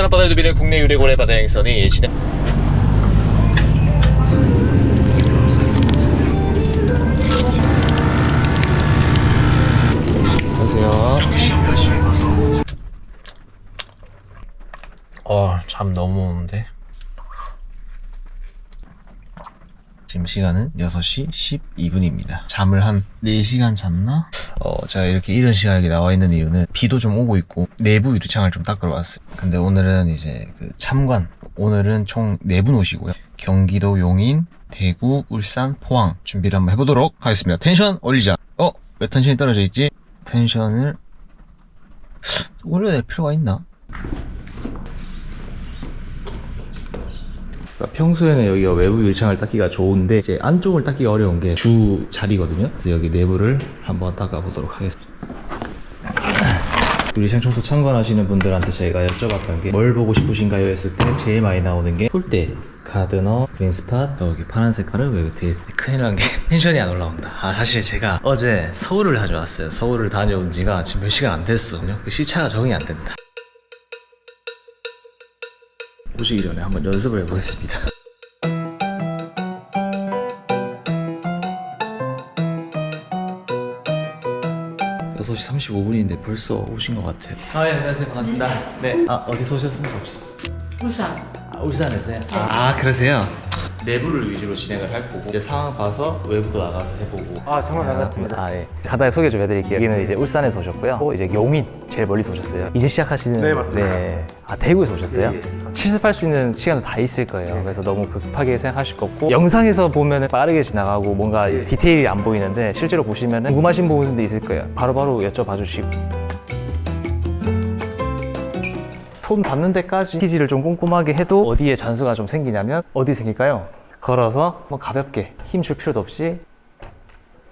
울산 앞바다를 누비는 국내 유래 고래 바다 행선이 진행. 안녕하세요. 어, 잠 너무 오는데. 지금 시간은 6시 12분입니다. 잠을 한 4시간 잤나? 어, 제가 이렇게 이른 시간에 나와 있는 이유는 비도 좀 오고 있고 내부 유리창을 좀 닦으러 왔어요. 근데 오늘은 이제 그 참관. 오늘은 총 4분 오시고요. 경기도 용인, 대구, 울산, 포항 준비를 한번 해보도록 하겠습니다. 텐션 올리자. 어? 왜 텐션이 떨어져 있지? 텐션을 올려낼 필요가 있나? 그러니까 평소에는 여기가 외부 유리창을 닦기가 좋은데 이제 안쪽을 닦기가 어려운 게 주 자리거든요. 그래서 여기 내부를 한번 닦아 보도록 하겠습니다. 유리창 청소 참관하시는 분들한테 저희가 여쭤봤던 게 뭘 보고 싶으신가요? 했을 때 제일 많이 나오는 게 폴대, 가드너, 린스팟, 여기 파란 색깔은 외그테일 큰일 난 게 텐션이 안 올라온다. 아 사실 제가 어제 서울을 다녀왔어요. 서울을 다녀온 지가 지금 몇 시간 안 됐거든요 그 시차가 적응이 안 된다 보시기 전에 한번 연습을 해보겠습니다. 시 35분인데 벌써 오신 것 같아요. 아, 예, 안녕하세요. 반갑습니다. 네. 아, 어디서 오셨습니까, 혹시? 울산. 아, 울산에서요? 아, 그러세요? 내부를 위주로 진행을 할 거고 이제 상황 봐서 외부도 나가서 해보고 아, 정말 반갑습니다. 아, 예. 간단히 소개 좀 해드릴게요. 여기는 이제 울산에서 오셨고요. 또 이제 용인 제일 멀리서 오셨어요. 이제 시작하시는 네, 맞습니다. 네. 아, 대구에서 오셨어요? 예, 실습할 수 있는 시간도 다 있을 거예요. 그래서 너무 급하게 생각하실 거 없고 영상에서 보면 빠르게 지나가고 뭔가 디테일이 안 보이는데 실제로 보시면 궁금하신 부분도 있을 거예요. 바로바로 여쭤봐 주시고 손 닿는 데까지 피지를 좀 꼼꼼하게 해도 어디에 잔수가 좀 생기냐면 어디 생길까요? 걸어서 뭐 가볍게 힘 줄 필요도 없이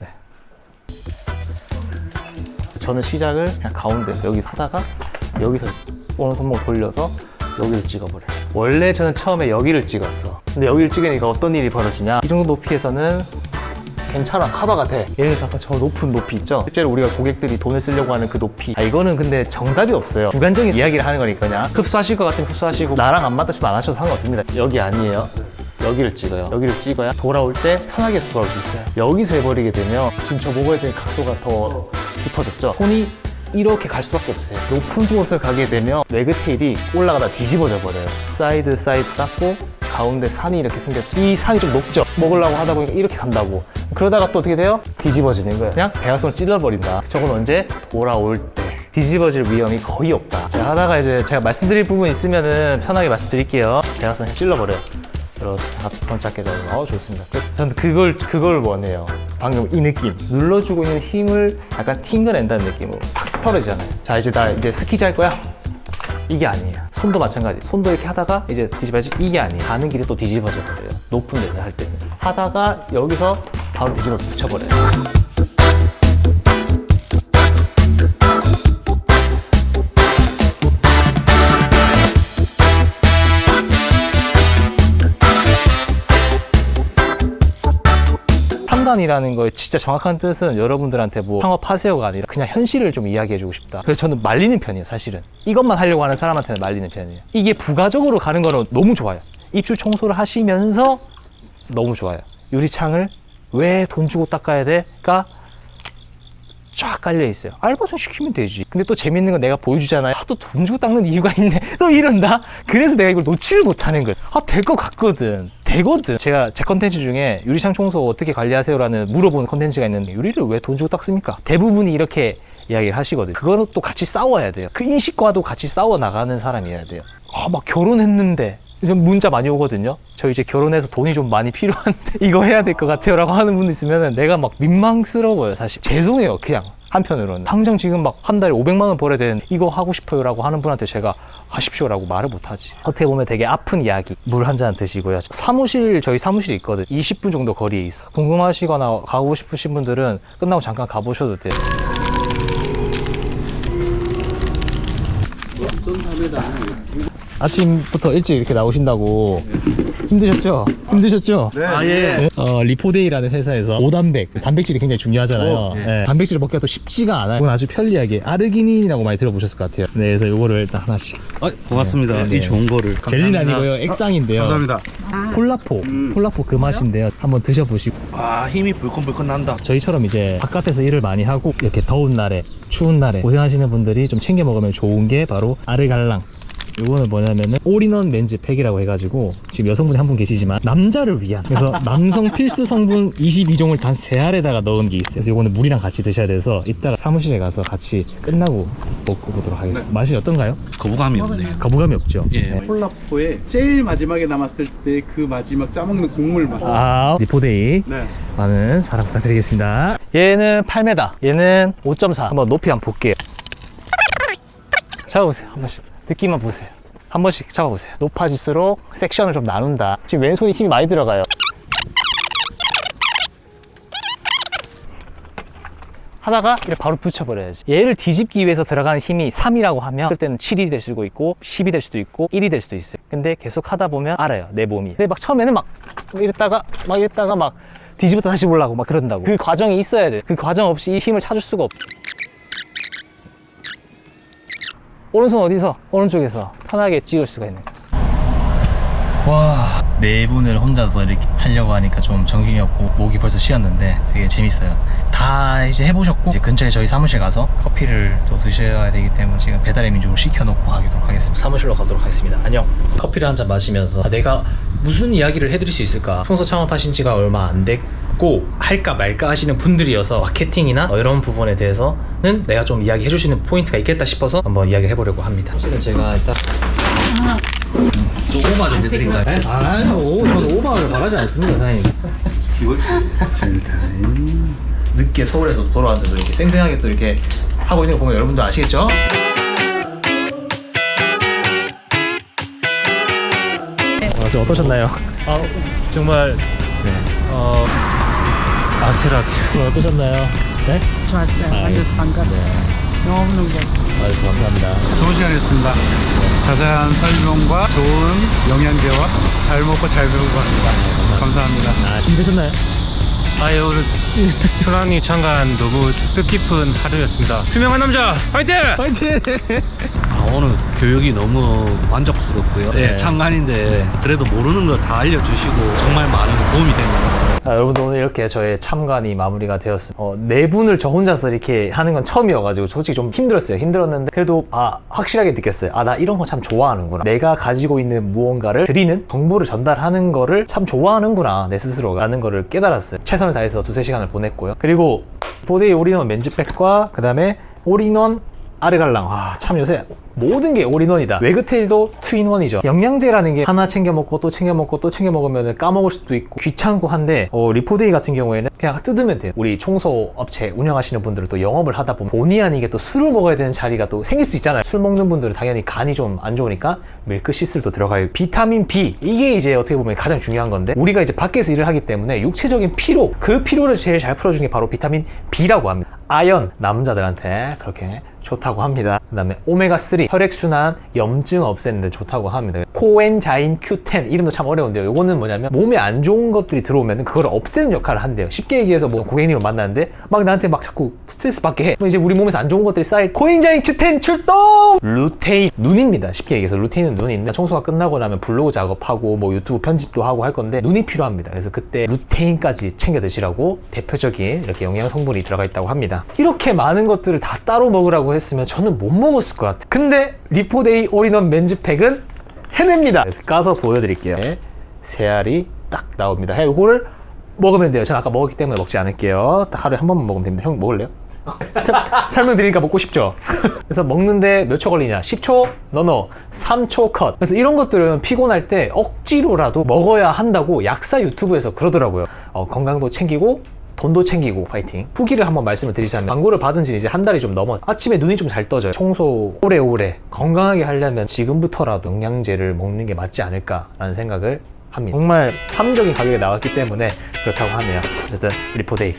네. 저는 시작을 그냥 가운데 여기 하다가 여기서 오른 손목 돌려서 여기를 찍어버려요. 원래 저는 처음에 여기를 찍었어. 근데 여기를 찍으니까 어떤 일이 벌어지냐? 이 정도 높이에서는 괜찮아 커버가 돼. 예를 들어서 아까 저 높은 높이 있죠? 실제로 우리가 고객들이 돈을 쓰려고 하는 그 높이. 아 이거는 근데 정답이 없어요. 주관적인 이야기를 하는 거니까 그냥. 흡수하실 것 같으면 흡수하시고. 나랑 안 맞다 싶으면 안 하셔도 상관없습니다. 여기 아니에요. 여기를 찍어요. 여기를 찍어야 돌아올 때 편하게 돌아올 수 있어요. 여기서 해버리게 되면 지금 저 먹어야 되는 각도가 더 깊어졌죠? 손이 이렇게 갈 수밖에 없어요. 높은 곳을 가게 되면 레그테일이 올라가다 뒤집어져 버려요. 사이드 사이드 닦고 가운데 산이 이렇게 생겼죠? 이 산이 좀 높죠? 먹으려고 하다 보니까 이렇게 간다고 그러다가 또 어떻게 돼요? 뒤집어지는 거예요 그냥 대각선을 찔러버린다 저건 언제? 돌아올 때 뒤집어질 위험이 거의 없다 제가 하다가 이제 제가 말씀드릴 부분 있으면은 편하게 말씀드릴게요 대각선 찔러버려요 그렇지 손 잡게 되고 어 좋습니다 끝. 저는 그걸 그걸 원해요 방금 이 느낌 눌러주고 있는 힘을 약간 튕겨낸다는 느낌으로 탁 털어지잖아요 자 이제 나 이제 스키즈 할 거야 이게 아니에요. 손도 마찬가지. 손도 이렇게 하다가 이제 뒤집어지 이게 아니에요. 가는 길에 또 뒤집어져 버려요. 높은 데서 할 때는. 하다가 여기서 바로 뒤집어서 붙여버려요. 판단이라는 거의 진짜 정확한 뜻은 여러분들한테 뭐 창업하세요가 아니라 그냥 현실을 좀 이야기해주고 싶다. 그래서 저는 말리는 편이에요, 사실은. 이것만 하려고 하는 사람한테는 말리는 편이에요. 이게 부가적으로 가는 거는 너무 좋아요. 입주 청소를 하시면서 너무 좋아요. 유리창을 왜 돈 주고 닦아야 돼?가 쫙 깔려 있어요. 알바생 시키면 되지. 근데 또 재밌는 건 내가 보여주잖아요. 아, 또 돈 주고 닦는 이유가 있네. 또 이런다? 그래서 내가 이걸 놓지를 못하는 거예요. 아, 될 것 같거든. 되거든. 제가 제 컨텐츠 중에 유리창 청소 어떻게 관리하세요라는 물어보는 컨텐츠가 있는데 유리를 왜 돈 주고 닦습니까? 대부분이 이렇게 이야기를 하시거든요. 그거는 또 같이 싸워야 돼요. 그 인식과도 같이 싸워 나가는 사람이어야 돼요. 아, 막 결혼했는데 이제 문자 많이 오거든요. 저 이제 결혼해서 돈이 좀 많이 필요한데 이거 해야 될 것 같아요 라고 하는 분도 있으면 내가 막 민망스러워요. 사실 죄송해요. 그냥 한편으로는 당장 지금 막 한 달에 500만 원 벌어야 되는 이거 하고 싶어요 라고 하는 분한테 제가 하십시오 라고 말을 못하지. 어떻게 보면 되게 아픈 이야기. 물 한 잔 드시고요. 사무실 저희 사무실이 있거든. 20분 정도 거리에 있어. 궁금하시거나 가고 싶으신 분들은 끝나고 잠깐 가보셔도 돼요. 아침부터 일찍 이렇게 나오신다고 힘드셨죠? 힘드셨죠? 네. 아, 예. 네. 어, 리포데이라는 회사에서 오단백 단백질이 굉장히 중요하잖아요. 오, 예. 네. 단백질을 먹기가 또 쉽지가 않아요. 이건 아주 편리하게 아르기닌이라고 많이 들어보셨을 것 같아요. 네, 그래서 이거를 일단 하나씩. 아, 고맙습니다. 네, 네. 이 좋은 거를. 젤리는 아니고요, 액상인데요. 감사합니다. 폴라포, 폴라포 그 맛인데요. 한번 드셔보시고. 아, 힘이 불끈불끈 난다. 저희처럼 이제 바깥에서 일을 많이 하고 이렇게 더운 날에 추운 날에 고생하시는 분들이 좀 챙겨 먹으면 좋은 게 바로 아르갈랑 이거는 뭐냐면은 올인원 멘즈 팩이라고 해가지고 지금 여성분이 한 분 계시지만 남자를 위한 그래서 남성 필수 성분 22종을 단 세 알에다가 넣은 게 있어요 그래서 이거는 물이랑 같이 드셔야 돼서 이따가 사무실에 가서 같이 끝나고 먹고 보도록 하겠습니다 맛이 어떤가요? 거부감이 없네요. 거부감이 없죠? 예. 네. 폴라포에 제일 마지막에 남았을 때 그 마지막 짜먹는 국물 맛. 아 리포데이 네. 많은 사랑 부탁드리겠습니다. 얘는 8m, 얘는 5.4. 한번 높이 한번 볼게요. 잡아보세요. 한 번씩. 느낌만 보세요. 한 번씩 잡아보세요. 높아질수록 섹션을 좀 나눈다. 지금 왼손이 힘이 많이 들어가요. 하다가 이렇게 바로 붙여버려야지. 얘를 뒤집기 위해서 들어가는 힘이 3이라고 하면 어떨 때는 7이 될 수도 있고 10이 될 수도 있고 1이 될 수도 있어요. 근데 계속 하다 보면 알아요. 내 몸이. 근데 막 처음에는 막 이랬다가 막 이랬다가 막 뒤집었다 다시 보려고 막 그런다고. 그 과정이 있어야 돼. 그 과정 없이 이 힘을 찾을 수가 없. 오른손 어디서? 오른쪽에서 편하게 찍을 수가 있는 거죠. 와, 네 분을 혼자서 이렇게 하려고 하니까 좀 정신이 없고 목이 벌써 쉬었는데 되게 재밌어요. 다 이제 해보셨고 이제 근처에 저희 사무실 가서 커피를 또 드셔야 되기 때문에 지금 배달의 민족으로 시켜놓고 가도록 하겠습니다. 사무실로 가도록 하겠습니다. 안녕. 커피를 한 잔 마시면서 아, 내가 무슨 이야기를 해드릴 수 있을까? 평소 창업하신 지가 얼마 안 됐고 할까 말까 하시는 분들이어서 마케팅이나 어, 이런 부분에 대해서는 내가 좀 이야기해 줄수 있는 포인트가 있겠다 싶어서 한번 이야기를 해보려고 합니다. 사실은 제가 일단 조금만 좀 해드릴까요? 아니요, 저는 오버를 바라지 않습니다, 사장님. 젤타임. 늦게 서울에서 돌아왔는데도 이렇게 쌩쌩하게 또 이렇게 하고 있는 거 보면 여러분도 아시겠죠? 아, 저 어떠셨나요? 아, 정말 어, 아슬하게 오늘 어떠셨나요? 네? 좋았어요. 만나서 반갑어요. 너무너무 좋았어요. 알겠습 감사합니다. 좋은 시간이었습니다. 자세한 설명과 좋은 영양제와 잘 먹고 잘 배우고 합니다. 감사합니다. 아, 힘드셨나요? 아예 오늘 소랑님 참관 너무 뜻깊은 하루였습니다. 투명한 남자 화이팅! 파이팅! 아, 오늘 교육이 너무 만족스럽고요. 네. 예, 참관인데 그래도 모르는 거 다 알려주시고 정말 많은 도움이 된 것 같습니다. 아, 여러분들 오늘 이렇게 저의 참관이 마무리가 되었습니다. 어, 네 분을 저 혼자서 이렇게 하는 건 처음이어가지고 솔직히 좀 힘들었어요. 힘들었는데 그래도 아 확실하게 느꼈어요. 아 나 이런 거 참 좋아하는구나. 내가 가지고 있는 무언가를 드리는 정보를 전달하는 거를 참 좋아하는구나 내 스스로가 라는 거를 깨달았어요. 최선을 다해서 두세 시간을 보냈고요. 그리고 보데이 올인원 맨즈백과 그 다음에 올인원 아르갈랑. 아참 요새 모든 게 올인원이다. 외그테일도 투인원이죠. 영양제라는 게 하나 챙겨 먹고 또 챙겨 먹고 또 챙겨 먹으면 까먹을 수도 있고 귀찮고 한데 어, 리포데이 같은 경우에는 그냥 뜯으면 돼요. 우리 청소 업체 운영하시는 분들은 또 영업을 하다 보면 본의 아니게 또 술을 먹어야 되는 자리가 또 생길 수 있잖아요. 술 먹는 분들은 당연히 간이 좀 안 좋으니까 밀크 시슬도 들어가요. 비타민 B. 이게 이제 어떻게 보면 가장 중요한 건데 우리가 이제 밖에서 일을 하기 때문에 육체적인 피로 그 피로를 제일 잘 풀어주는 게 바로 비타민 B라고 합니다. 아연 남자들한테 그렇게 좋다고 합니다. 그 다음에 오메가3 혈액순환 염증 없애는데 좋다고 합니다. 코엔자임 Q10 이름도 참 어려운데요. 요거는 뭐냐면 몸에 안 좋은 것들이 들어오면 그걸 없애는 역할을 한대요. 쉽게 얘기해서 뭐 고객님을 만났는데 막 나한테 막 자꾸 스트레스 받게 해. 이제 우리 몸에서 안 좋은 것들이 쌓일 코엔자임 Q10 출동! 루테인 눈입니다. 쉽게 얘기해서 루테인은 눈인데 청소가 끝나고 나면 블로그 작업하고 뭐 유튜브 편집도 하고 할 건데 눈이 필요합니다. 그래서 그때 루테인까지 챙겨 드시라고 대표적인 이렇게 영양 성분이 들어가 있다고 합니다. 이렇게 많은 것들을 다 따로 먹으라고 했으면 저는 못 먹었을 것 같아요. 근데 리포데이 올인원 맨즈팩은 해냅니다. 그래서 까서 보여드릴게요. 네, 세 알이 딱 나옵니다. 해 이거를 먹으면 돼요. 저는 아까 먹었기 때문에 먹지 않을게요. 딱 하루에 한 번만 먹으면 됩니다. 형 먹을래요? 참, 설명드리니까 먹고 싶죠? 그래서 먹는데 몇 초 걸리냐? 10초? 너너 3초 컷. 그래서 이런 것들은 피곤할 때 억지로라도 먹어야 한다고 약사 유튜브에서 그러더라고요. 어, 건강도 챙기고 돈도 챙기고 파이팅. 후기를 한번 말씀을 드리자면 광고를 받은 지 이제 한 달이 좀 넘어 아침에 눈이 좀 잘 떠져요. 청소 오래오래 건강하게 하려면 지금부터라도 영양제를 먹는 게 맞지 않을까라는 생각을 합니다. 정말 합리적인 가격에 나왔기 때문에 그렇다고 하네요. 어쨌든 리포데이